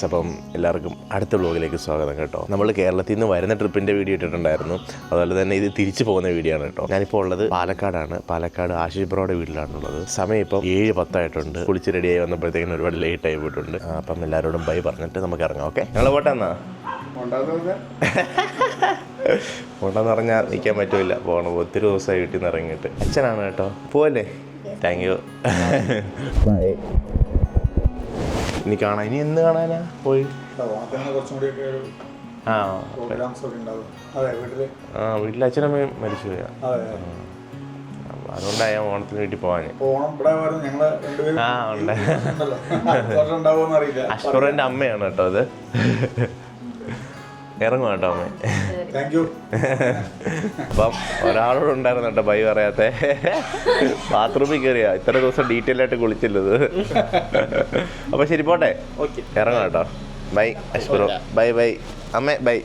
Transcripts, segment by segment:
Guys അപ്പം എല്ലാവർക്കും അടുത്ത വ്ലോഗിലേക്ക് സ്വാഗതം കേട്ടോ. നമ്മൾ കേരളത്തിൽ നിന്ന് വരുന്ന ട്രിപ്പിന്റെ വീഡിയോ ഇട്ടിട്ടുണ്ടായിരുന്നു. അതുപോലെ തന്നെ ഇത് തിരിച്ചു പോകുന്ന വീഡിയോ ആണ് കേട്ടോ. ഞാനിപ്പോൾ ഉള്ളത് പാലക്കാടാണ്. പാലക്കാട് ആശിഷ് ബ്രോയുടെ വീട്ടിലാണുള്ളത്. സമയം ഇപ്പം ഏഴ് പത്തായിട്ടുണ്ട്. കുളിച്ച് റെഡിയായി വന്നപ്പോഴത്തേക്കിനും ഒരുപാട് ലേറ്റ് ആയി പോയിട്ടുണ്ട്. അപ്പം എല്ലാവരോടും ബൈ പറഞ്ഞിട്ട് നമുക്ക് ഇറങ്ങാം ഓക്കെ ഞങ്ങൾ പോട്ടെന്നാ പോട്ടെന്ന് പോണ്ടെന്ന് പറഞ്ഞാൽ നിൽക്കാൻ പറ്റില്ല. പോകണം ഒത്തിരി ദിവസമായി വീട്ടിൽ നിന്ന് ഇറങ്ങിയിട്ട്. അച്ഛനാണ് കേട്ടോ. പോവല്ലേ? താങ്ക് യു ഇനി കാണാൻ ഇനി എന്ന് കാണാനാ പോയി ആ ആ വീട്ടിൽ അച്ഛനമ്മയും മരിച്ചു പോയാ അതെ അതുകൊണ്ടാണ് ഞാൻ ഓണത്തിന് വീട്ടിൽ പോവാൻ ആ ഉണ്ട് ഉണ്ടല്ലോ അടുത്ത അറിയില്ല അഷ്പുറന്റെ അമ്മയാണ് കേട്ടോ അത് ഇറങ്ങും കേട്ടോ അമ്മേ അപ്പം ഒരാളോട് ഉണ്ടായിരുന്നു കേട്ടോ ബൈ പറയാത്തെ. ബാത്റൂമിൽ കയറിയാ ഇത്ര ദിവസം ഡീറ്റെയിൽ ആയിട്ട് കുളിച്ചില്ലത്. അപ്പൊ ശരി പോട്ടെ. ഓക്കെ ഇറങ്ങാം കേട്ടോ. ബൈ അശ്വറോ ബൈ ബൈ. അമ്മേ ബൈ.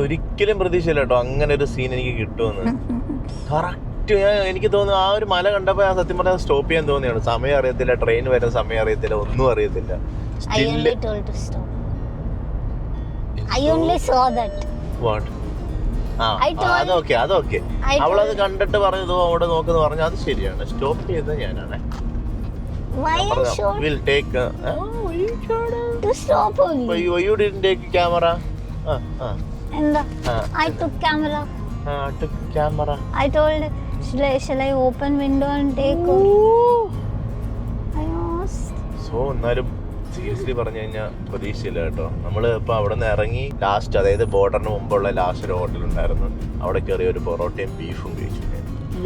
ഒരിക്കലും പ്രതീക്ഷയില്ല കേട്ടോ അങ്ങനെ ഒരു സീൻ എനിക്ക് കിട്ടുമെന്ന്. കറക്റ്റ് ഞാൻ എനിക്ക് തോന്നുന്നു ആ ഒരു മല കണ്ടപ്പോൾ ഞാൻ സത്യം പറഞ്ഞാൽ സ്റ്റോപ്പ് ചെയ്യാൻ തോന്നിയാണ്. സമയം അറിയത്തില്ല ട്രെയിൻ വരുന്ന സമയം അറിയത്തില്ല ഒന്നും അറിയത്തില്ല. I only saw that. What അതൊക്കെ അതൊക്കെ അവളത് കണ്ടിട്ട് പറഞ്ഞത് അവിടെ നോക്കുന്ന പറഞ്ഞു. അത് ശരിയാണ്. സ്റ്റോപ്പ് ചെയ്തത് ഞാനാണ്. Will take? You didn't take camera ആ ആ. And the, I took camera. ആ camera I told, shall I, shall I open window and take her? I asked. So എന്നാലും സീരിയസ്ലി പറഞ്ഞു കഴിഞ്ഞാൽ പ്രതീക്ഷയില്ല കേട്ടോ നമ്മൾ ഇപ്പോൾ അവിടെ നിന്ന് ഇറങ്ങി ലാസ്റ്റ് അതായത് ബോർഡറിന് മുമ്പുള്ള ലാസ്റ്റ് ഒരു ഹോട്ടൽ ഉണ്ടായിരുന്നു അവിടെ കയറി ഒരു പൊറോട്ടയും ബീഫും കഴിച്ചു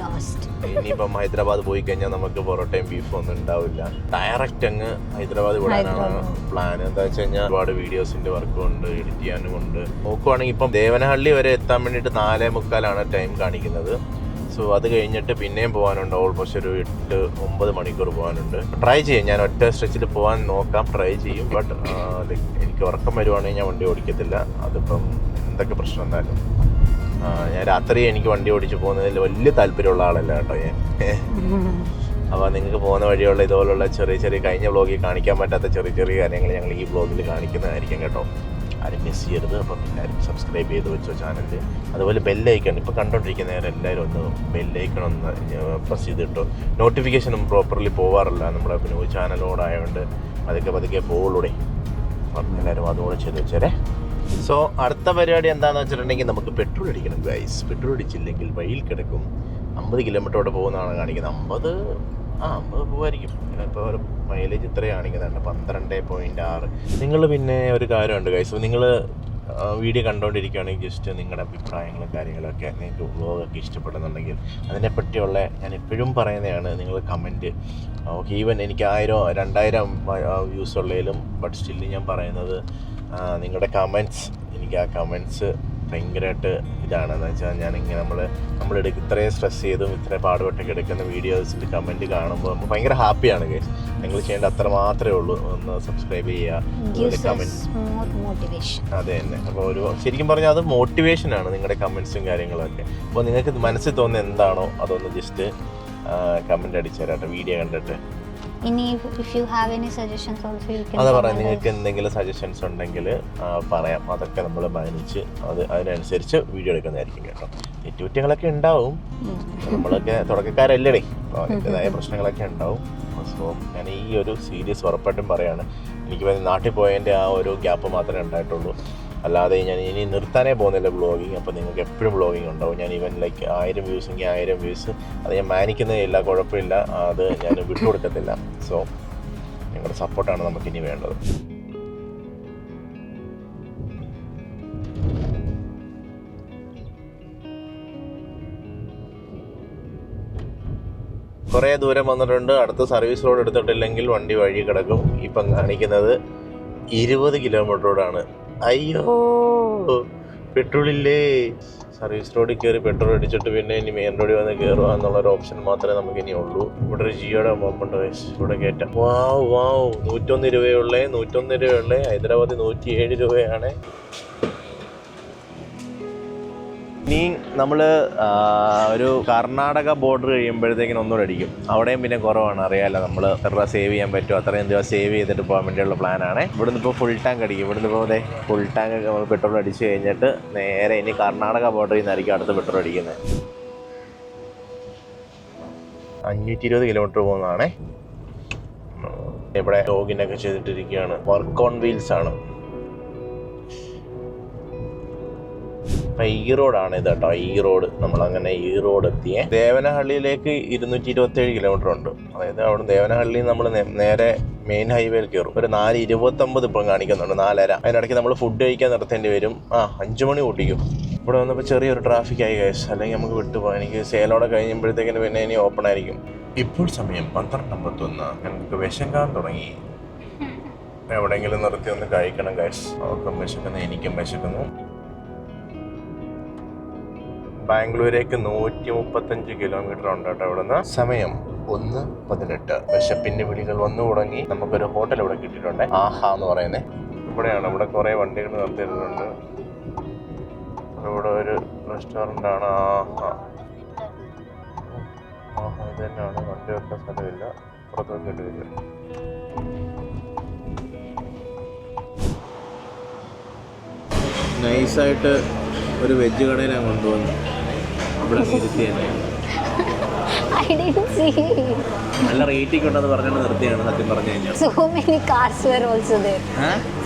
Lost. ഇനിയിപ്പം ഹൈദരാബാദ് പോയി കഴിഞ്ഞാൽ നമുക്ക് പൊറോട്ടയും ബീഫും ഒന്നും ഉണ്ടാവില്ല. ഡയറക്റ്റ് അങ്ങ് ഹൈദരാബാദ് വിടാനാണ് പ്ലാൻ എന്താ വെച്ച് കഴിഞ്ഞാൽ ഒരുപാട് വീഡിയോസിന്റെ വർക്കും ഉണ്ട് എഡിറ്റ് ചെയ്യാനും ഉണ്ട്. നോക്കുവാണെങ്കിൽ ഇപ്പം ദേവനഹള്ളി വരെ എത്താൻ വേണ്ടിയിട്ട് നാലേ മുക്കാലാണ് ടൈം കാണിക്കുന്നത്. സോ അത് കഴിഞ്ഞിട്ട് പിന്നെയും പോകാനുണ്ട്. ഓൾമോസ്റ്റ് ഒരു എട്ട് ഒമ്പത് മണിക്കൂർ പോകാനുണ്ട്. ട്രൈ ചെയ്യും. ഞാൻ ഒറ്റ സ്ട്രെച്ചിൽ പോകാൻ നോക്കാം. ട്രൈ ചെയ്യും. ബട്ട് എനിക്ക് ഉറക്കം വരുവാണെങ്കിൽ ഞാൻ വണ്ടി ഓടിക്കത്തില്ല. അതിപ്പം എന്തൊക്കെ പ്രശ്നം എന്തായാലും ഞാൻ രാത്രി എനിക്ക് വണ്ടി ഓടിച്ചു പോകുന്നതിൽ വലിയ താല്പര്യമുള്ള ആളല്ല കേട്ടോ ഞാൻ. അപ്പോൾ നിങ്ങൾക്ക് പോകുന്ന വഴിയുള്ള ഇതുപോലുള്ള ചെറിയ ചെറിയ കഴിഞ്ഞ വ്ളോഗിൽ കാണിക്കാൻ പറ്റാത്ത ചെറിയ ചെറിയ കാര്യങ്ങൾ ഞങ്ങൾ ഈ വ്ളോഗിൽ കാണിക്കുന്നതായിരിക്കും കേട്ടോ. ആരും മിസ് ചെയ്യരുത്. അപ്പം എല്ലാവരും സബ്സ്ക്രൈബ് ചെയ്ത് വെച്ചോ ചാനൽ അതുപോലെ ബെല്ലൈക്കൺ ഇപ്പോൾ കണ്ടോണ്ടിരിക്കുന്നവർ എല്ലാവരും ഒന്ന് ബെല്ലൈക്കൺ ഒന്ന് പ്രസ് ചെയ്തിട്ടോ. നോട്ടിഫിക്കേഷനും പ്രോപ്പർലി പോവാറില്ല നമ്മുടെ ന്യൂ ചാനലോടായതുകൊണ്ട് അതൊക്കെ പതുക്കെ പോവുള്ളൂടെ. അപ്പം എല്ലാവരും അതുകൂടെ ചെയ്ത് വെച്ചേരെ. സോ അടുത്ത പരിപാടി എന്താണെന്ന് വെച്ചിട്ടുണ്ടെങ്കിൽ നമുക്ക് പെട്രോൾ അടിക്കണം ഗൈസ് പെട്രോൾ അടിച്ചില്ലെങ്കിൽ വഴിയിൽ കിടക്കും. അമ്പത് കിലോമീറ്ററോടെ പോകുന്നതാണ് കാണിക്കുന്നത്. അമ്പത് ആ അമ്പത് പോകുമായിരിക്കും ഇപ്പോൾ മൈലേജ് ഇത്രയാണ് കാണിക്കുന്നുണ്ട്. പന്ത്രണ്ട് പോയിന്റ് ആറ്. നിങ്ങൾ പിന്നെ ഒരു കാര്യമുണ്ട് ഗൈസ് നിങ്ങൾ വീഡിയോ കണ്ടുകൊണ്ടിരിക്കുകയാണെങ്കിൽ ജസ്റ്റ് നിങ്ങളുടെ അഭിപ്രായങ്ങളും കാര്യങ്ങളൊക്കെ നിങ്ങൾക്ക് വ്ളോഗൊക്കെ ഇഷ്ടപ്പെടുന്നുണ്ടെങ്കിൽ അതിനെപ്പറ്റിയുള്ള ഞാൻ എപ്പോഴും പറയുന്നതാണ് നിങ്ങൾ കമന്റ് ഓക്കെ ഈവൻ എനിക്ക് ആയിരം രണ്ടായിരം വ്യൂസ് ഉള്ളതിലും ബട്ട് സ്റ്റില്ല് ഞാൻ പറയുന്നത് നിങ്ങളുടെ കമന്റ്സ് എനിക്ക് ആ കമന്റ്സ് ഭയങ്കരമായിട്ട് ഇതാണ് എന്ന് വെച്ചാൽ ഞാനിങ്ങനെ നമ്മൾ നമ്മൾ എടുക്ക ഇത്രയും സ്ട്രെസ് ചെയ്തും ഇത്രയും പാടുപെട്ടൊക്കെ എടുക്കുന്ന വീഡിയോസിന്റെ കമന്റ് കാണുമ്പോൾ നമുക്ക് ഭയങ്കര ഹാപ്പിയാണ് കേസ് നിങ്ങൾ ചെയ്യേണ്ട അത്ര മാത്രമേ ഉള്ളൂ. ഒന്ന് സബ്സ്ക്രൈബ് ചെയ്യുക. കമന്റ്. അതെ തന്നെ. അപ്പോൾ ഒരു ശരിക്കും പറഞ്ഞാൽ അത് മോട്ടിവേഷനാണ് നിങ്ങളുടെ കമൻസും കാര്യങ്ങളൊക്കെ. അപ്പോൾ നിങ്ങൾക്ക് മനസ്സിൽ തോന്നുന്ന എന്താണോ അതൊന്ന് ജസ്റ്റ് കമന്റ് അടിച്ചു തരാട്ടെ. വീഡിയോ കണ്ടിട്ട്. ഇനി if you have any suggestions also you അതാ പറയാം നിങ്ങൾക്ക് എന്തെങ്കിലും സജഷൻസ് ഉണ്ടെങ്കിൽ പറയാം. അതൊക്കെ നമ്മൾ മാനിച്ച് അത് അതിനനുസരിച്ച് വീഡിയോ എടുക്കുന്നതായിരിക്കും കേട്ടോ. തെറ്റുകുറ്റങ്ങളൊക്കെ ഉണ്ടാവും. നമ്മളൊക്കെ തുടക്കക്കാരല്ലേ അപ്പോൾ അതിന്റെതായ പ്രശ്നങ്ങളൊക്കെ ഉണ്ടാവും. സോ ഞാൻ ഈ ഒരു സീരീസ് ഉറപ്പായിട്ടും പറയാണ്. എനിക്ക് നാട്ടിൽ പോയതിന്റെ ആ ഒരു ഗ്യാപ്പ് മാത്രമേ ഉണ്ടായിട്ടുള്ളൂ. അല്ലാതെ ഞാൻ ഇനി നിർത്താനേ പോകുന്നില്ല ബ്ലോഗിങ് അപ്പോൾ നിങ്ങൾക്ക് എപ്പോഴും ബ്ലോഗിങ് ഉണ്ടാവും. ഞാൻ ഈവൻ ലൈക്ക് ആയിരം വ്യൂസ് എങ്കിൽ ആയിരം വ്യൂസ് അത് ഞാൻ മാനിക്കുന്നേ ഇല്ല കുഴപ്പമില്ല. അത് ഞാൻ വിട്ടുകൊടുക്കത്തില്ല. സോ നിങ്ങളുടെ സപ്പോർട്ടാണ് നമുക്ക് ഇനി വേണ്ടത്. കുറേ ദൂരം വന്നിട്ടുണ്ട്. അടുത്ത സർവീസ് റോഡ് എടുത്തിട്ടില്ലെങ്കിൽ വണ്ടി വഴി കിടക്കും. ഇപ്പം കാണിക്കുന്നത് ഇരുപത് കിലോമീറ്ററോടാണ് അയ്യോ പെട്രോൾ ഇല്ലേ സർവീസ് റോഡിൽ കയറി പെട്രോൾ അടിച്ചിട്ട് പിന്നെ ഇനി മെയിൻ റോഡിൽ വന്ന് കയറുക എന്നുള്ള ഒരു ഓപ്ഷൻ മാത്രമേ നമുക്ക് ഇനി ഉള്ളൂ. ഇവിടെ ഒരു ജിയോടെ മൊമ്മണ്ട് ഇവിടെ കയറ്റാം വാവ് വാവ്. നൂറ്റൊന്ന് രൂപയുള്ളേ നൂറ്റൊന്ന് രൂപയുള്ളേ ഹൈദരാബാദ് നൂറ്റി ഏഴ് രൂപയാണ്. ഇനി നമ്മൾ ഒരു കർണാടക ബോർഡർ കഴിയുമ്പോഴത്തേക്കിനും ഒന്നുകൂടെ അടിക്കും. അവിടെയും പിന്നെ കുറവാണ്. അറിയാലോ നമ്മൾ എത്ര രൂപ സേവ് ചെയ്യാൻ പറ്റുമോ? അത്രയും രൂപ സേവ് ചെയ്തിട്ട് പോകാൻ വേണ്ടിയുള്ള പ്ലാനാണ് ഇവിടുന്ന് ഇപ്പോൾ ഫുൾ ടാങ്ക് അടിക്കും. ഇവിടുന്ന് ഇപ്പോൾ ഫുൾ ടാങ്ക് നമ്മൾ പെട്രോൾ അടിച്ച് കഴിഞ്ഞിട്ട് നേരെ ഇനി കർണാടക ബോർഡറിൽ നിന്നായിരിക്കും അടുത്ത് പെട്രോൾ അടിക്കുന്നത്. അഞ്ഞൂറ്റി ഇരുപത് കിലോമീറ്റർ പോകുന്നതാണേ. ഇവിടെ ലോഗിൻ ഒക്കെ ചെയ്തിട്ടിരിക്കുകയാണ്. വർക്ക് ഓൺ വീൽസ് ആണ്. അപ്പം ഈ റോഡാണ് ഇത് കേട്ടോ. ഈ റോഡ് നമ്മൾ അങ്ങനെ ഈ റോഡ് എത്തിയേ ദേവനഹള്ളിയിലേക്ക് ഇരുന്നൂറ്റി ഇരുപത്തി ഏഴ് കിലോമീറ്റർ ഉണ്ട്. അതായത് അവിടെ ദേവനഹള്ളി നമ്മൾ നേരെ മെയിൻ ഹൈവേയിൽ കയറും ഒരു നാല് ഇരുപത്തൊമ്പത് ഇപ്പം കാണിക്കുന്നുണ്ട്. നാലര. അതിനിടയ്ക്ക് നമ്മൾ ഫുഡ് കഴിക്കാൻ നിർത്തേണ്ടി വരും. ആ അഞ്ച് മണി കൂട്ടിക്കും ഇവിടെ വന്നപ്പോൾ ചെറിയൊരു ട്രാഫിക് ആയി കേസ് അല്ലെങ്കിൽ നമുക്ക് വിട്ടുപോകാം. എനിക്ക് സേലോടെ കഴിയുമ്പോഴത്തേക്കിന് പിന്നെ ഇനി ഓപ്പൺ ആയിരിക്കും. ഇപ്പോൾ സമയം പന്ത്രണ്ട് അമ്പത്തൊന്ന് ഞങ്ങൾക്ക് വിശങ്കാൻ തുടങ്ങി. എവിടെയെങ്കിലും നിർത്തി ഒന്ന് കഴിക്കണം കാശ് അവർക്കും വിശക്കുന്നു എനിക്കും വിശക്കുന്നു. ബാംഗ്ലൂരേക്ക് നൂറ്റി മുപ്പത്തഞ്ച് കിലോമീറ്റർ ഉണ്ട് കേട്ടോ ഇവിടുന്ന്. സമയം ഒന്ന് പതിനെട്ട്. വിശപ്പിന്റെ വിളികൾ വന്നു തുടങ്ങി. നമുക്കൊരു ഹോട്ടൽ ഇവിടെ കിട്ടിയിട്ടുണ്ട്. ആഹാ എന്ന് പറയുന്നത് ഇവിടെയാണ്. ഇവിടെ കുറേ വണ്ടികൾ നിർത്തിയിട്ടുണ്ട്. ഇവിടെ ഒരു റെസ്റ്റോറന്റ് ആണ്. ആഹാ. ആഹാ ഇത് തന്നെയാണ്. വണ്ടി വെക്കാൻ സ്ഥലമില്ല. പുറത്തൊന്നും നൈസായിട്ട് ഒരു വെജ് കടയിലാണ് കൊണ്ടുവന്നു അവിടെ നിർത്തി തന്നെ. I didn't see. നല്ല റേറ്റിംഗ് ഉണ്ടെന്ന് പറഞ്ഞാണ് നിർത്തിയാണ് സത്യം പറഞ്ഞു കഴിഞ്ഞാൽ so many cars were also there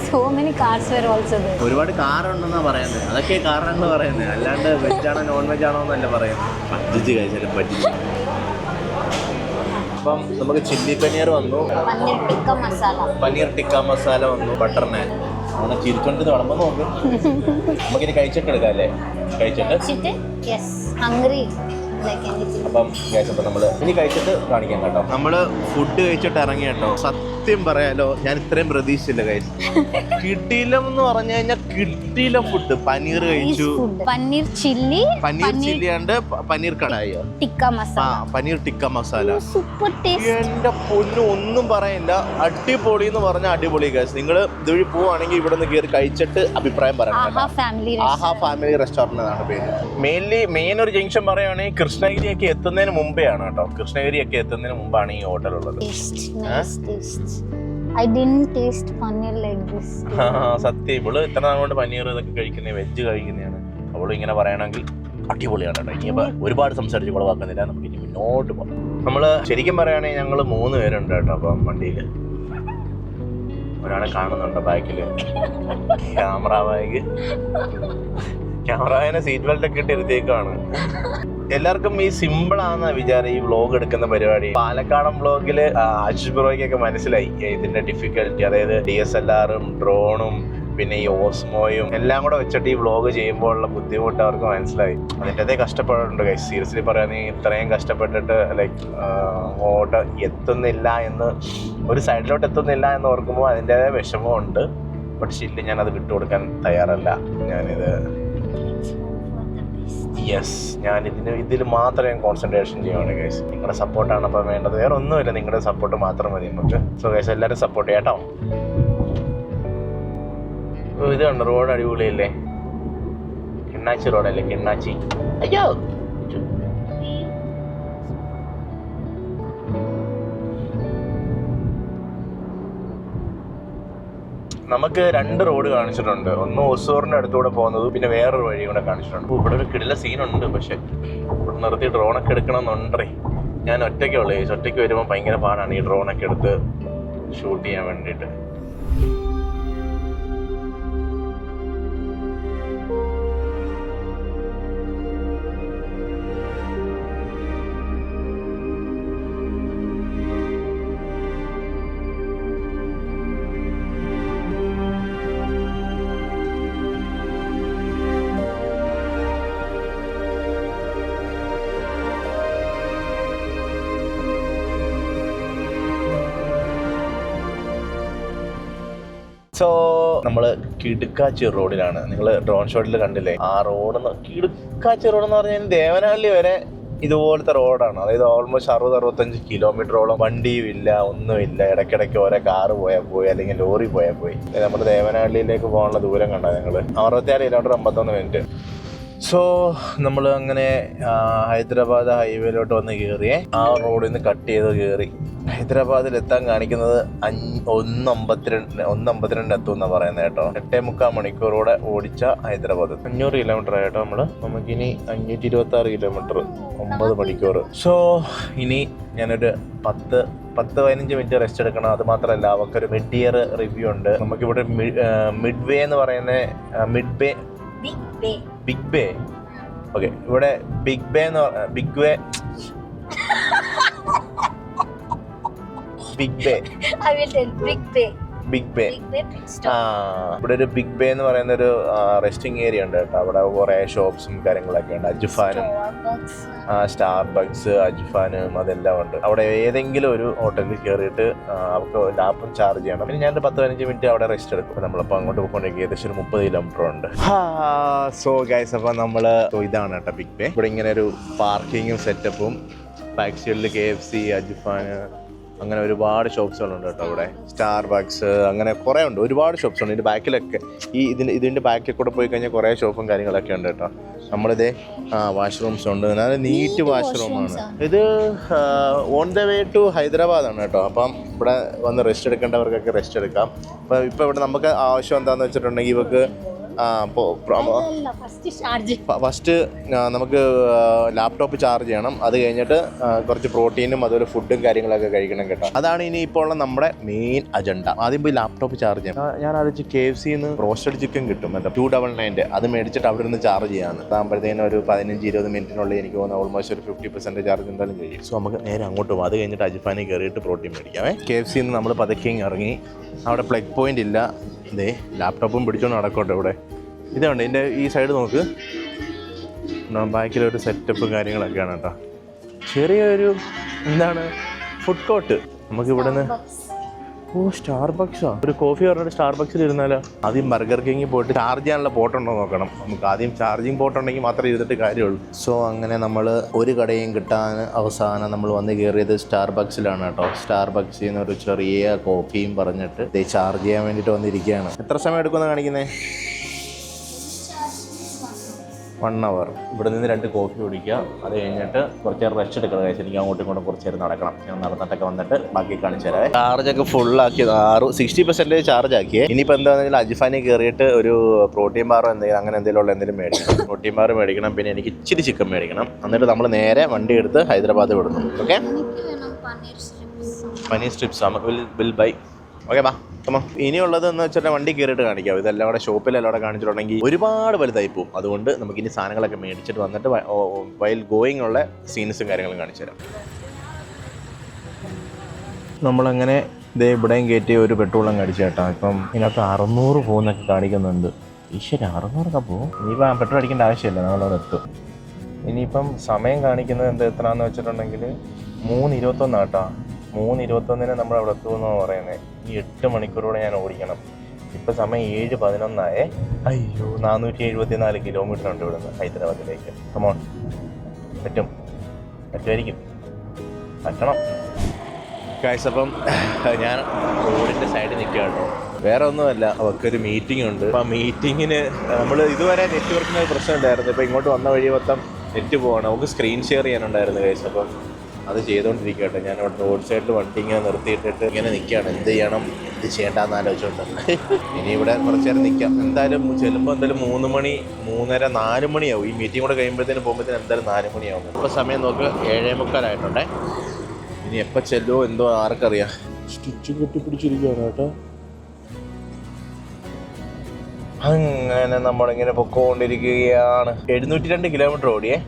so many cars were also there ഒരുപാട് കാറുണ്ടെന്നാ പറയുന്നത് അതൊക്കെ കാറാണ് പറയുന്നത് അല്ലാണ്ട് വെജ് ആണോ നോൺ വെജ് ആണോ എന്നല്ല പറയുന്നത് പറ്റിച്ച് കഴിച്ചാലും പറ്റിച്ച് അപ്പം നമുക്ക് ചില്ലി പനീർ വന്നു. പനീർ ടിക്ക മസാല പനീർ ടിക്ക മസാല വന്നു. ബട്ടർ നാൻ അങ്ങനെ ചിരിച്ചോണ്ട് ഇത് വിളമ്പോ നോക്ക് നമുക്കിനി കഴിച്ചിട്ട് എടുക്കാം അല്ലേ കഴിച്ചിട്ട് Chitte? Yes. Hungry. Like anything. അപ്പം guys, അപ്പം നമ്മൾ ഇനി കഴിച്ചിട്ട് കാണിക്കാം കേട്ടോ നമ്മൾ ഫുഡ് കഴിച്ചിട്ട് ഇറങ്ങി കേട്ടോ സത്യം പറയാലോ ഞാൻ ഇത്രയും പ്രതീക്ഷിച്ചില്ല കഴിച്ചു കിട്ടിയിലം എന്ന് പറഞ്ഞു കഴിഞ്ഞാൽ കിടിലം ഫുഡ് പനീർ കഴിച്ചു. പനീർ ചില്ലി പനീർ ചില്ലി ഉണ്ട് പനീർ കടായോ. ടിക്ക മസാല. പനീർ ടിക്ക മസാല. Super taste. എന്റെ പൊന്നു ഒന്നും പറയില്ല അടിപൊളി എന്ന് പറഞ്ഞ അടിപൊളി ഗൈസ് നിങ്ങൾ ഇതുവഴി പോവാണെങ്കിൽ ഇവിടെ നിന്ന് കയറി കഴിച്ചിട്ട് അഭിപ്രായം കേട്ടോ. ആഹാ ഫാമിലി റെസ്റ്റോറന്റ് എന്നാണ് പേര്. മെയിൻലി മെയിൻ ഒരു ജംഗ്ഷൻ പറയുകയാണെങ്കിൽ കൃഷ്ണഗിരി ഒക്കെ എത്തുന്നതിന് മുമ്പേ ആണ് കേട്ടോ. കൃഷ്ണഗിരി ഒക്കെ എത്തുന്നതിന് മുമ്പാണ് ഈ ഹോട്ടൽ ഉള്ളത്. Taste. Didn't taste paneer like this സത്യം ഇവൾ ഇത്ര നാൾ കൊണ്ട് പനീർ ഇതൊക്കെ കഴിക്കുന്നേ വെജ് കഴിക്കുന്നതാണ് അവളും ഇങ്ങനെ പറയണമെങ്കിൽ അടിപൊളിയാണ് കേട്ടോ. ഇനി ഒരുപാട് സംസാരിച്ച് കുളവാക്കുന്നില്ല നമുക്ക് ഇനി മുന്നോട്ട് പോകാം. നമ്മൾ ശരിക്കും പറയുകയാണെങ്കിൽ ഞങ്ങൾ മൂന്ന് പേരുണ്ട് കേട്ടോ അപ്പം വണ്ടിയിൽ ഒരാളെ കാണുന്നുണ്ട് ബാക്കിൽ camera bag. Camera seat belt ഒക്കെ ഇട്ട് ഇരുത്തിയേക്കാണ് എല്ലാവർക്കും ഈ സിമ്പിൾ ആണെന്ന വിചാരം ഈ വ്ലോഗ് എടുക്കുന്ന പരിപാടി. പാലക്കാടൻ വ്ലോഗിൽ ആശുഷ് ബ്രോയ്ക്കൊക്കെ മനസ്സിലായി. ഇതിന്റെ ഡിഫിക്കൽറ്റി അതായത് ഡി എസ് എൽ ആറും ഡ്രോണും പിന്നെ ഈ ഓസ്മോയും എല്ലാം കൂടെ വെച്ചിട്ട് ഈ വ്ലോഗ് ചെയ്യുമ്പോൾ ഉള്ള ബുദ്ധിമുട്ട് അവർക്ക് മനസ്സിലായി. അതിന്റെതേ കഷ്ടപ്പെടുന്നുണ്ട് കൈ സീരിയസ്ലി പറയുകയാണെങ്കിൽ ഇത്രയും കഷ്ടപ്പെട്ടിട്ട് ലൈക്ക് അങ്ങോട്ട് എത്തുന്നില്ല എന്ന് ഒരു സൈഡിലോട്ട് എത്തുന്നില്ല എന്ന് ഓർക്കുമ്പോൾ അതിന്റെതായ വിഷമമുണ്ട്. പക്ഷേ ഇല്ല ഞാനത് വിട്ടുകൊടുക്കാൻ തയ്യാറല്ല. ഞാനിത് യെസ് ഞാൻ ഇതിന് ഇതിൽ മാത്രം ഞാൻ കോൺസെൻട്രേഷൻ ചെയ്യുവാണ് ഗൈസ് നിങ്ങളുടെ സപ്പോർട്ടാണ് അപ്പോൾ വേണ്ടത്. വേറെ ഒന്നുമില്ല. നിങ്ങളുടെ സപ്പോർട്ട് മാത്രം മതി നമുക്ക്. സോ ഗൈസ് എല്ലാവരും സപ്പോർട്ട് ചെയ്യാം കേട്ടോ. ഇത് റോഡ് അടിപൊളിയല്ലേ? കിണ്ണാച്ചി റോഡല്ലേ? കിണ്ണാച്ചി. അയ്യോ! നമുക്ക് രണ്ട് റോഡ് കാണിച്ചിട്ടുണ്ട്. ഒന്ന് ഒസൂറിന്റെ അടുത്തൂടെ പോകുന്നത് പിന്നെ വേറൊരു വഴി കൂടെ കാണിച്ചിട്ടുണ്ട്. ഇവിടെ ഒരു കിടില സീനുണ്ട് പക്ഷെ. ഇവിടെ നിർത്തി ഡ്രോണൊക്കെ എടുക്കണമെന്നുണ്ടേ. ഞാൻ ഒറ്റയ്ക്കുള്ളൂ ഒറ്റയ്ക്ക് വരുമ്പോൾ ഭയങ്കര പാടാണ് ഈ ഡ്രോണൊക്കെ എടുത്ത് ഷൂട്ട് ചെയ്യാൻ വേണ്ടിയിട്ട്. സോ നമ്മൾ കിടുക്കാച്ചി റോഡിലാണ്. നിങ്ങൾ ഡ്രോൺ ഷോട്ടിൽ കണ്ടില്ലേ? ആ റോഡ് കിടുക്കാച്ചി റോഡ് എന്ന് പറഞ്ഞാൽ ദേവനഹള്ളി വരെ ഇതുപോലത്തെ റോഡാണ്. അതായത് ഓൾമോസ്റ്റ് അറുപത് അറുപത്തഞ്ച് കിലോമീറ്ററോളം വണ്ടിയും ഇല്ല ഒന്നുമില്ല. ഇടയ്ക്കിടയ്ക്ക് ഓരോ കാറ് പോയാൽ പോയി അല്ലെങ്കിൽ ലോറി പോയാൽ പോയി. നമ്മൾ ദേവനഹള്ളിയിലേക്ക് പോകാനുള്ള ദൂരം കണ്ടോ ഞങ്ങൾ അറുപത്തിയാറ് കിലോമീറ്റർ അമ്പത്തൊന്ന് മിനിറ്റ് സോ നമ്മൾ അങ്ങനെ ഹൈദരാബാദ് ഹൈവേയിലോട്ട് വന്ന് കയറിയേ ആ റോഡിൽ നിന്ന് കട്ട് ചെയ്ത് കയറി ഹൈദരാബാദിൽ എത്താൻ കാണിക്കുന്നത് അഞ്ച് ഒന്നമ്പത്തിരണ്ട് ഒന്നമ്പത്തിരണ്ട് ഒന്ന് അമ്പത്തിരണ്ട് എത്തും എന്നാ പറയുന്നത് കേട്ടോ. എട്ടേ മുക്കാൽ മണിക്കൂറോടെ ഓടിച്ച ഹൈദരാബാദ്. അഞ്ഞൂറ് കിലോമീറ്റർ ആയിട്ടോ നമ്മൾ? നമുക്കിനി അഞ്ഞൂറ്റി ഇരുപത്തി ആറ് കിലോമീറ്റർ ഒമ്പത് മണിക്കൂർ. സോ ഇനി ഞാനൊരു പത്ത് പത്ത് പതിനഞ്ച് മിനിറ്റ് റെസ്റ്റ് എടുക്കണം. അത് മാത്രമല്ല അവർക്ക് ഒരു മിഡ് ഇയർ റിവ്യൂ ഉണ്ട്. നമുക്കിവിടെ മിഡ് വേ എന്ന് പറയുന്ന mid bay. Big bay okay ഇവിടെ ബിഗ് ബേ എന്ന് പറ big bay big bay. Big bay Bay. Pit ആ. ഇവിടെ ഒരു ബിഗ് ബേ എന്ന് പറയുന്ന ഒരു റെസ്റ്റിംഗ് ഏരിയ ഉണ്ട് കേട്ടോ. അവിടെ കുറെ ഷോപ്സും കാര്യങ്ങളൊക്കെ ഉണ്ട്. അജുഫാനും. ആ സ്റ്റാർ ബഗ്സ് അജ്ഫാനും അതെല്ലാം ഉണ്ട്. അവിടെ ഏതെങ്കിലും ഒരു ഹോട്ടലിൽ കയറിയിട്ട് അവർക്ക് ലാപ്പും ചാർജ് ചെയ്യണം. പിന്നെ ഞാൻ പത്ത് പതിനഞ്ച് മിനിറ്റ് അവിടെ റെസ്റ്റ് എടുക്കും. നമ്മളിപ്പോ അങ്ങോട്ട് പോയിക്കൊണ്ടിരിക്കും ഏകദേശം ഒരു മുപ്പത് കിലോമീറ്റർ ഉണ്ട്. സോ ഗൈസ് അപ്പോൾ നമ്മൾ ഇതാണ് കേട്ടോ ബിഗ് ബേ ഇവിടെ ഇങ്ങനെ ഒരു പാർക്കിങ്ങും സെറ്റപ്പും ബാക്ക് സൈഡിൽ കെ എഫ് സി അജ്ഫാന് അങ്ങനെ ഒരുപാട് ഷോപ്സുകളുണ്ട് കേട്ടോ അവിടെ സ്റ്റാർ ബക്സ് അങ്ങനെ കുറേ ഉണ്ട്. ഒരുപാട് ഷോപ്സ് ഉണ്ട്. ഇതിന്റെ ബാക്കിലൊക്കെ ഈ ഇതിന്റെ ഇതിന്റെ ബാക്കിൽ കൂടെ പോയി കഴിഞ്ഞാൽ കുറേ ഷോപ്പും കാര്യങ്ങളൊക്കെ ഉണ്ട് കേട്ടോ. നമ്മളിതേ ആ വാഷ്റൂംസ് ഉണ്ട്. നല്ല നീറ്റ് വാഷ്റൂമാണ് ഇത് on the way to Hyderabad ആണ് കേട്ടോ. അപ്പം ഇവിടെ വന്ന് റെസ്റ്റ് എടുക്കേണ്ടവർക്കൊക്കെ റെസ്റ്റ് എടുക്കാം. അപ്പോൾ ഇപ്പോൾ ഇവിടെ നമുക്ക് ആവശ്യം എന്താണെന്ന് വെച്ചിട്ടുണ്ടെങ്കിൽ charge. ഫസ്റ്റ് നമുക്ക് ലാപ്ടോപ്പ് ചാർജ് ചെയ്യണം. അത് കഴിഞ്ഞിട്ട് കുറച്ച് പ്രോട്ടീനും അതുപോലെ ഫുഡും കാര്യങ്ങളൊക്കെ കഴിക്കണം കേട്ടോ. അതാണ് ഇനി ഇപ്പോൾ ഉള്ള നമ്മുടെ മെയിൻ അജണ്ട ആദ്യം പോയി ലാപ്ടോപ്പ് ചാർജ് ചെയ്യണം. ഞാൻ ആലോചിച്ച് കെ എഫ് സിന്ന് റോസ്റ്റഡ് ചിക്കൻ കിട്ടും എന്താ ടു ഡബിൾ നയന്റെ അത് മേടിച്ചിട്ട് അവിടെ നിന്ന് ചാർജ് ചെയ്യാണ് അതാകുമ്പോഴത്തേനും ഒരു പതിനഞ്ച് ഇരുപത് മിനിറ്റിനുള്ളിൽ എനിക്ക് തോന്നുന്നു ഓൾമോസ്റ്റ് ഒരു ഫിഫ്റ്റി പെർസെന്റ് ചാർജ് എന്തായാലും കഴിയും. സോ നമുക്ക് നേരെ അങ്ങോട്ട് പോകും അത് കഴിഞ്ഞിട്ട് അജിഫാനി കയറിയിട്ട് പ്രോട്ടീൻ മേടിക്കാം കെ എഫ് സിന്ന് നമ്മൾ പതുക്കെ ഇറങ്ങി. അവിടെ പ്ലഗ് പോയിന്റ് ഇല്ല. ദേ ലാപ്ടോപ്പും പിടിച്ചോണ്ട് നടക്കോട്ടെ ഇവിടെ. ഇതുണ്ട് ഇതിന്റെ ഈ സൈഡ് നോക്ക്. ബാക്കിലൊരു സെറ്റപ്പും കാര്യങ്ങളൊക്കെയാണ് കേട്ടോ. ചെറിയൊരു എന്താണ് ഫുഡ് കോർട്ട് നമുക്ക് ഇവിടെ നിന്ന് Starbucks. ഓ സ്റ്റാർബക്സാ? ഒരു കോഫി പറഞ്ഞിട്ട് സ്റ്റാർബക്സിൽ ഇരുന്നാലോ? ആദ്യം ബർഗർ കിങ്ങിൽ പോയിട്ട് ചാർജ് ചെയ്യാനുള്ള പോട്ടുണ്ടോ നോക്കണം. നമുക്ക് ആദ്യം ചാർജിങ് പോട്ട് ഉണ്ടെങ്കിൽ മാത്രമേ ഇരുന്നിട്ട് കാര്യമുള്ളൂ. സോ അങ്ങനെ നമ്മൾ ഒരു കടയും കിട്ടാൻ അവസാനം നമ്മൾ വന്ന് കയറിയത് സ്റ്റാർബക്സിലാണ് കേട്ടോ. സ്റ്റാർബക്സിൽ നിന്ന് ഒരു ചെറിയ കോഫിയും പറഞ്ഞിട്ട് ഇത് ചാർജ് ചെയ്യാൻ വേണ്ടിയിട്ട് വന്നിരിക്കുകയാണ്. എത്ര സമയം എടുക്കുമെന്ന് കാണിക്കുന്നേ? വൺ അവർ ഇവിടെ നിന്ന് രണ്ട് കോഫി കുടിക്കുക. അത് കഴിഞ്ഞിട്ട് കുറച്ച് നേരം റെസ്റ്റ് എടുക്കണം കഴിച്ച് എനിക്ക് അങ്ങോട്ടും ഇങ്ങോട്ടും കുറച്ച് നേരം നടക്കണം. ഞാൻ നടന്നിട്ടൊക്കെ വന്നിട്ട് ബാക്കി കാണിച്ചു തരാം. ചാർജൊക്കെ ഫുള്ളാക്കി ആറ് സിക്സ്റ്റി പെർസെന്റേജ് ചാർജ് ആക്കിയേ ഇനിയിപ്പോൾ എന്താണെങ്കിലും അജിഫാനി കയറിയിട്ട് ഒരു പ്രോട്ടീൻ ബാറോ എന്തെങ്കിലും അങ്ങനെ എന്തെങ്കിലും ഉള്ള എന്തെങ്കിലും മേടിക്കണം. പ്രോട്ടീൻ ബാർ മേടിക്കണം. പിന്നെ എനിക്ക് ഇച്ചിരി ചിക്കൻ മേടിക്കണം. എന്നിട്ട് നമ്മൾ നേരെ വണ്ടി എടുത്ത് ഹൈദരാബാദ് വിടുന്നു. ഓക്കെ പനീർ സ്ട്രിപ്സ് നമുക്ക് വിൽ വിൽ ബൈ ഓക്കെ ബാ. കമോ ഇനിയുള്ളത് എന്ന് വെച്ചാൽ വണ്ടി കയറിയിട്ട് കാണിക്കാം. ഇതെല്ലാം കൂടെ ഷോപ്പിലെല്ലാം കൂടെ കാണിച്ചിട്ടുണ്ടെങ്കിൽ ഒരുപാട് വലുതായി പോകും അതുകൊണ്ട് നമുക്ക് ഇനി സാധനങ്ങളൊക്കെ മേടിച്ചിട്ട് വന്നിട്ട് വൈൽ ഗോയിങ് ഉള്ള സീൻസും കാര്യങ്ങളും കാണിച്ചു തരാം. നമ്മളങ്ങനെ ഇതേ ഇവിടെയും കയറ്റി ഒരു പെട്രോളും കടിച്ചു കേട്ടോ. ഇപ്പം ഇതിനകത്ത് അറുന്നൂറ് പോകുന്നൊക്കെ കാണിക്കുന്നുണ്ട്. ഈശ്വര അറുന്നൂറൊക്കെ പോകും ഇനിയിപ്പം പെട്രോൾ അടിക്കേണ്ട ആവശ്യമില്ല. നമ്മളവിടെ എത്തും. ഇനിയിപ്പം സമയം കാണിക്കുന്നത് എന്ത് എത്രയാണെന്ന് വെച്ചിട്ടുണ്ടെങ്കിൽ മൂന്ന് ഇരുപത്തൊന്ന് കേട്ടോ. മൂന്ന് ഇരുപത്തൊന്നിന് നമ്മൾ അവിടെ എത്തുമെന്നാണ് പറയുന്നത് ഈ എട്ട് മണിക്കൂറോടെ ഞാൻ ഓടിക്കണം. ഇപ്പൊ സമയം ഏഴ് പതിനൊന്നായേ. അയ്യോ നാനൂറ്റി എഴുപത്തി നാല് കിലോമീറ്റർ ഉണ്ട് ഇവിടുന്ന് ഹൈദരാബാദിലേക്ക്. കമോൺ പറ്റും. പറ്റുമായിരിക്കും. പറ്റണം. കാഴ്ച അപ്പം ഞാൻ റോഡിന്റെ സൈഡിൽ നിൽക്കുകയാണ്. വേറെ ഒന്നുമല്ല അവൾക്കൊരു മീറ്റിംഗ് ഉണ്ട്. അപ്പം ആ മീറ്റിങ്ങിന് നമ്മൾ ഇതുവരെ നെറ്റ്വർക്കിന് ഒരു പ്രശ്നം ഉണ്ടായിരുന്നു. ഇപ്പം ഇങ്ങോട്ട് വന്ന വഴി മൊത്തം നെറ്റ് പോവാണ്. നമുക്ക് സ്ക്രീൻ ഷെയർ ചെയ്യാനുണ്ടായിരുന്നു കാഴ്ച അപ്പം അത് ചെയ്തുകൊണ്ടിരിക്കട്ടെ ഞാൻ അവിടെ റോഡ് സൈഡിൽ വണ്ടി ഇങ്ങനെ നിർത്തിയിട്ടിട്ട് ഇങ്ങനെ നിൽക്കുകയാണ് എന്ത് ചെയ്യണം? എന്ത് ചെയ്യേണ്ടെന്ന് ആലോചിച്ചുകൊണ്ട് ഇനി ഇവിടെ കുറച്ച് നേരം നിൽക്കാം എന്തായാലും ചെല്ലുമ്പോൾ എന്തായാലും മൂന്ന് മണി മൂന്നര നാല് മണിയാവും. ഈ മീറ്റിംഗ് കൂടെ കഴിയുമ്പോഴത്തേനും പോകുമ്പോഴത്തേനും എന്തായാലും നാല് മണിയാവും. ഇപ്പോൾ സമയം നോക്ക് ഏഴേ മുക്കാലായിട്ടുണ്ടേ. ഇനി എപ്പോൾ ചെല്ലുമോ എന്തോ ആർക്കറിയാം. സ്റ്റിച്ച് കെട്ടിപ്പിടിച്ചിരിക്കുകയാണ് കേട്ടോ. അങ്ങനെ നമ്മളിങ്ങനെ പൊക്കോണ്ടിരിക്കുകയാണ്. എഴുന്നൂറ്റി രണ്ട് കിലോമീറ്റർ ഓടിയേ.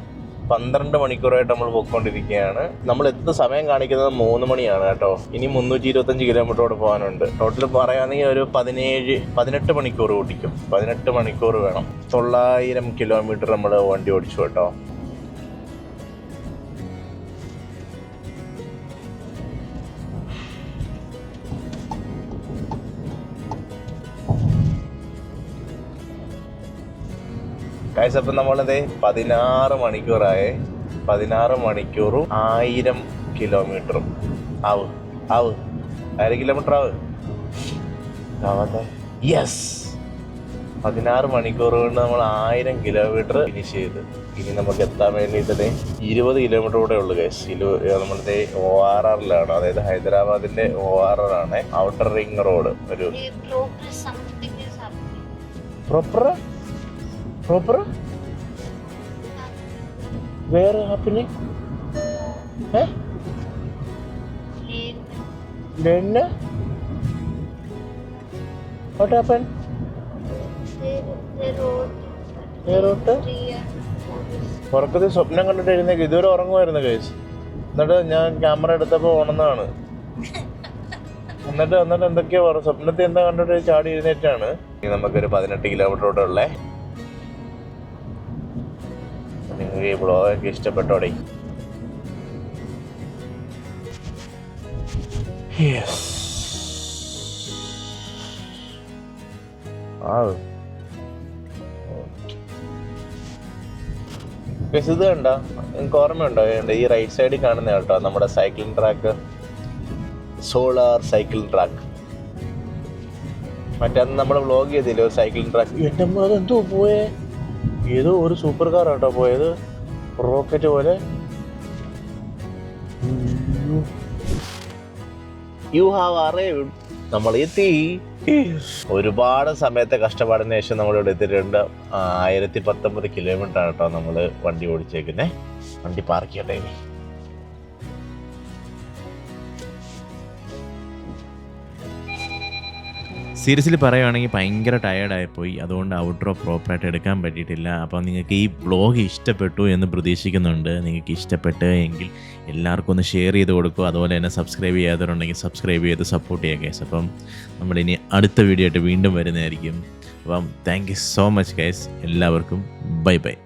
പന്ത്രണ്ട് മണിക്കൂറായിട്ട് നമ്മൾ പോയിക്കൊണ്ടിരിക്കുകയാണ്. നമ്മൾ എത്തുന്ന സമയം കാണിക്കുന്നത് മൂന്ന് മണിയാണ് കേട്ടോ. ഇനി മുന്നൂറ്റി ഇരുപത്തഞ്ച് കിലോമീറ്ററോട് പോകാനുണ്ട്. ടോട്ടൽ പറയുകയാണെങ്കിൽ ഒരു പതിനേഴ് പതിനെട്ട് മണിക്കൂർ ഓടിക്കും. പതിനെട്ട് മണിക്കൂർ വേണം. തൊള്ളായിരം കിലോമീറ്റർ നമ്മൾ വണ്ടി ഓടിച്ചു കേട്ടോ. ഗൈസ് അപ്പം നമ്മളത് പതിനാറ് മണിക്കൂറായേ. പതിനാറ് മണിക്കൂറും ആയിരം കിലോമീറ്ററും. ആവ് ആവ്. ആയിരം കിലോമീറ്റർ ആവ്. ആവാത്തെ യെസ് പതിനാറ് മണിക്കൂർ കൊണ്ട് നമ്മൾ ആയിരം കിലോമീറ്റർ ഫിനിഷ് ചെയ്ത്. ഇനി നമുക്ക് എത്താൻ വേണ്ടിയിട്ട് ഇരുപത് കിലോമീറ്റർ കൂടെ ഉള്ളു ഗൈസ് നമ്മളത്തെ ഒ ആർ ആറിലാണ് അതായത് ഹൈദരാബാദിന്റെ ഒ ആർ ആർ ആണ്. ഔട്ടർ റിംഗ് റോഡ് ഒരു പ്രോപ്പർ പ്രോപ്പർ വേറെ ഹാപ്പിനി ഏ Then what happened? ഉറക്കത്തിൽ സ്വപ്നം കണ്ടിട്ട് എഴുന്നേക്ക്. ഇതുവരെ ഉറങ്ങുമായിരുന്നു കേസ് എന്നിട്ട് ഞാൻ ക്യാമറ എടുത്തപ്പോൾ ഉണർന്നതാണ്. എന്നിട്ട് എന്നിട്ട് എന്തൊക്കെയാ സ്വപ്നത്തിൽ എന്താ കണ്ടിട്ട് ചാടി എഴുന്നേറ്റാണ്. നമുക്കൊരു പതിനെട്ട് കിലോമീറ്റർ ഉള്ളേ. ഈ ബ്ലോഗൊക്കെ ഇഷ്ടപ്പെട്ടോടെ. ആ ഇത് കണ്ട? നിങ്ങൾക്ക് ഓർമ്മയുണ്ടോ? ഈ റൈറ്റ് സൈഡിൽ കാണുന്ന കേട്ടോ നമ്മുടെ cycling track solar cycling track മറ്റന്ന് നമ്മൾ വ്ളോഗ് ചെയ്തില്ലേ സൈക്ലിംഗ് ട്രാക്ക് എന്റെ അമ്മ അതെന്തോ പോയേ? ഏതോ ഒരു സൂപ്പർ കാർ കേട്ടോ പോയത്. റോക്കറ്റ് പോലെ. യു ഹാവ് അറൈവ്ഡ് നമ്മൾ എത്തി. ഒരുപാട് സമയത്തെ കഷ്ടപ്പാടിന് ശേഷം നമ്മളിവിടെ എത്തിയിട്ടുണ്ട്. ആയിരത്തി പത്തൊമ്പത് കിലോമീറ്റർ ആണ് കേട്ടോ നമ്മൾ വണ്ടി ഓടിച്ചേക്കുന്നത് വണ്ടി പാർക്ക് ചെയ്യട്ടെ. ഇനി സീരിയസ്ലി പറയുകയാണെങ്കിൽ ഭയങ്കര ടയേർഡായിപ്പോയി അതുകൊണ്ട് ഔട്ട്രോ പ്രോപ്പറായിട്ട് എടുക്കാൻ പറ്റിയിട്ടില്ല. അപ്പോൾ നിങ്ങൾക്ക് ഈ ബ്ലോഗ് ഇഷ്ടപ്പെട്ടു എന്ന് പ്രതീക്ഷിക്കുന്നുണ്ട്. നിങ്ങൾക്ക് ഇഷ്ടപ്പെട്ട് എങ്കിൽ എല്ലാവർക്കും ഒന്ന് ഷെയർ ചെയ്ത് കൊടുക്കുക അതുപോലെ തന്നെ സബ്സ്ക്രൈബ് ചെയ്യാത്തവരുണ്ടെങ്കിൽ സബ്സ്ക്രൈബ് ചെയ്ത് സപ്പോർട്ട് ചെയ്യുക ഗൈസ് അപ്പം നമ്മളിനി അടുത്ത വീഡിയോ ആയിട്ട് വീണ്ടും വരുന്നതായിരിക്കും. അപ്പം thank you so much guys എല്ലാവർക്കും ബൈ ബൈ